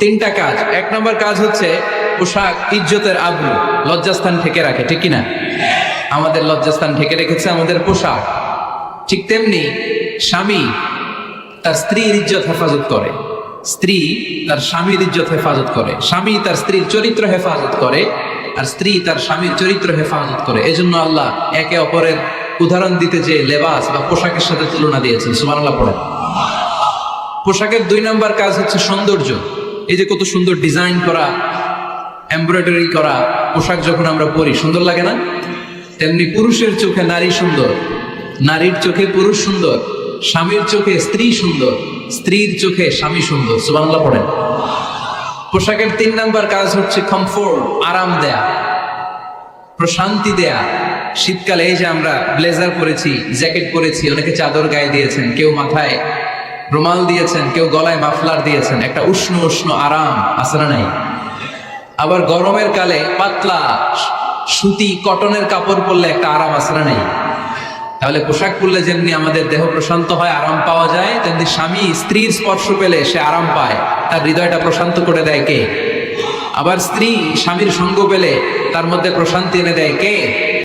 তিনটা কাজ। এক নম্বর কাজ হচ্ছে পোশাক ইজ্জতের আব্রু লজ্জাস্থান ঢেকে রাখে, ঠিক কিনা? আমাদের লজ্জাস্থান ঠেকে রেখেছে আমাদের পোশাক। ঠিক তেমনি স্বামী তার স্ত্রীর ইজ্জত হেফাজত করে। স্ত্রী তার স্বামীর ইজ্জত হেফাজত করে। স্বামী তার স্ত্রীর চরিত্র হেফাজত করে আর স্ত্রী তার স্বামীর চরিত্র হেফাজত করে। এজন্য আল্লাহ একে অপরের উদাহরণ দিতে যে লেবাস বা পোশাকের সাথে তুলনা দিয়েছেন। সুবহানাল্লাহ পড়ে পোশাকের দুই নম্বর কাজ হচ্ছে সৌন্দর্য। এই যে কত সুন্দর ডিজাইন করা এমব্রয়ডারি করা, পোশাক যখন আমরা পরি, সুন্দর লাগে না? তেমনি পুরুষের চোখে নারী সুন্দর, নারীর চোখে পুরুষ সুন্দর, স্বামীর চোখে স্ত্রী সুন্দর, স্ত্রীর চোখে স্বামী সুন্দর সুবাংলা পড়েন। পোশাকের তিন নাম্বার কাজ হচ্ছে কমফোর্ট আরাম দেয়া, প্রশান্তি দেয়া। শীতকালে এই যে আমরা ব্লেজার পরেছি জ্যাকেট পরেছি, অনেকে চাদর গায়ে দিয়েছেন, কেউ মাথায় রুমাল দিয়েছেন, কেউ গলায় মাফলার দিয়েছেন, একটা উষ্ণ উষ্ণ আরাম আছে না নাই। আবার গরমের কালে পাতলা সুতি কটনের কাপড় পরলে একটা আরাম আছে না নাই। তাহলে পোশাক পরলে যেমনি আমাদের দেহ প্রশান্ত হয়, আরাম পাওয়া যায়, তেমনি স্বামী স্ত্রীর স্পর্শ পেলে সে আরাম পায়, তার হৃদয়টা প্রশান্ত করে দেয় কে? আবার স্ত্রী স্বামীর সঙ্গ পেলে তার মধ্যে প্রশান্তি এনে দেয় কে?